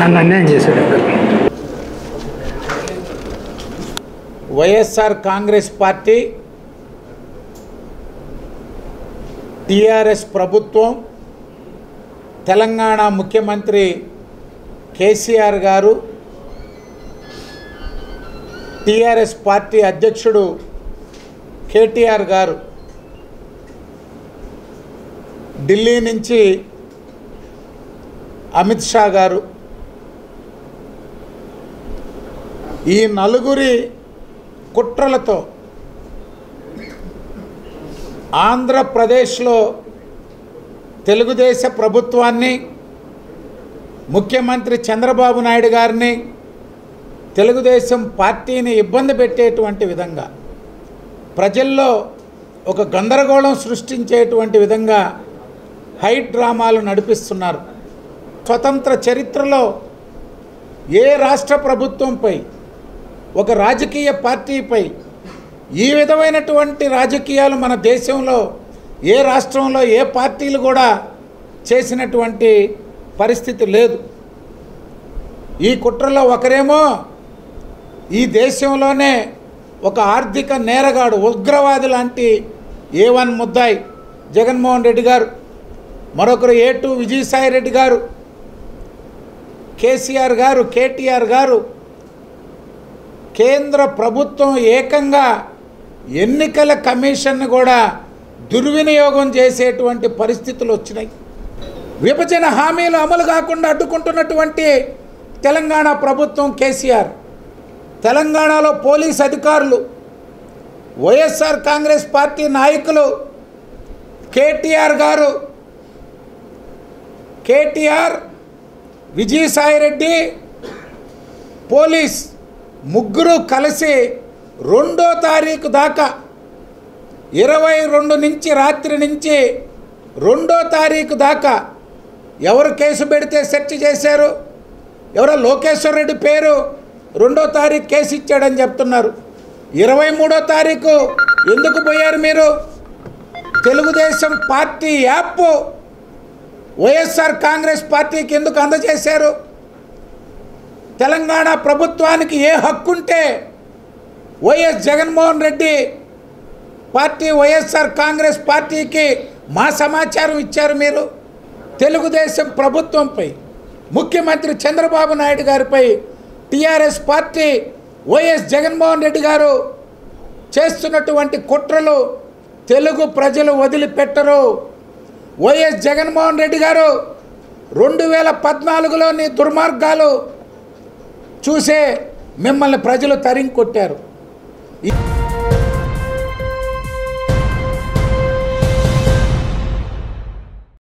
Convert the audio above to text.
నన్ను అన్యాయం చేశాడు. వైఎస్ఆర్ కాంగ్రెస్ పార్టీ టిఆర్ఎస్ ప్రభుత్వం తెలంగాణ ముఖ్యమంత్రి కేసీఆర్ గారు టిఆర్ఎస్ పార్టీ అధ్యక్షుడు కేటీఆర్ గారు ఢిల్లీ నుంచి అమిత్ షా గారు ఈ నలుగురి కుట్రలతో ఆంధ్రప్రదేశ్లో తెలుగుదేశ ప్రభుత్వాన్ని ముఖ్యమంత్రి చంద్రబాబు నాయుడు గారిని తెలుగుదేశం పార్టీని ఇబ్బంది పెట్టేటువంటి విధంగా ప్రజల్లో ఒక గందరగోళం సృష్టించేటువంటి విధంగా హై డ్రామాలు నడిపిస్తున్నారు. స్వతంత్ర చరిత్రలో ఏ రాష్ట్ర ప్రభుత్వంపై ఒక రాజకీయ పార్టీపై ఈ విధమైనటువంటి రాజకీయాలు మన దేశంలో ఏ రాష్ట్రంలో ఏ పార్టీలు కూడా చేసినటువంటి పరిస్థితి లేదు. ఈ కుట్రలో ఒకరేమో ఈ దేశంలోనే ఒక ఆర్థిక నేరగాడు ఉగ్రవాది లాంటి ఏ వన్ ముద్దాయి జగన్మోహన్ రెడ్డి గారు. మరొకరు ఏ టూ విజయసాయి రెడ్డి గారు కేసీఆర్ గారు కేటీఆర్ గారు కేంద్ర ప్రభుత్వం ఏకంగా ఎన్నికల కమిషన్ను కూడా దుర్వినియోగం చేసేటువంటి పరిస్థితులు వచ్చినాయి. విభజన హామీలు అమలు కాకుండా అడ్డుకుంటున్నటువంటి తెలంగాణ ప్రభుత్వం కేసీఆర్ తెలంగాణలో పోలీస్ అధికారులు వైఎస్ఆర్ కాంగ్రెస్ పార్టీ నాయకులు కేటీఆర్ గారు కేటీఆర్ విజయసాయిరెడ్డి పోలీస్ ముగ్గురు కలిసి రెండో తారీఖు దాకా ఇరవై రెండు నుంచి రాత్రి నుంచి రెండో తారీఖు దాకా ఎవరు కేసు పెడితే సెర్చ్ చేశారు ఎవరో లోకేశ్వర్ రెడ్డి పేరు రెండో తారీఖు కేసు ఇచ్చాడని చెప్తున్నారు. ఇరవై మూడో తారీఖు ఎందుకు పోయారు మీరు? Telugu Desam party app YSR Congress పార్టీకి ఎందుకు అందజేశారు? తెలంగాణ ప్రభుత్వానికి ఏ హక్కుంటే YS Jaganmohan Reddy party YSR Congress పార్టీకి మా సమాచారం ఇచ్చారు మీరు? తెలుగుదేశం ప్రభుత్వంపై ముఖ్యమంత్రి చంద్రబాబు నాయుడు గారిపై TRS party YS Jaganmohan Reddy garu చేస్తున్నటువంటి కుట్రలు తెలుగు ప్రజలు వదిలిపెట్టరు. వైఎస్ జగన్మోహన్ రెడ్డి గారు రెండు వేల పద్నాలుగులోని దుర్మార్గాలు చూసే మిమ్మల్ని ప్రజలు తరిం కొట్టారు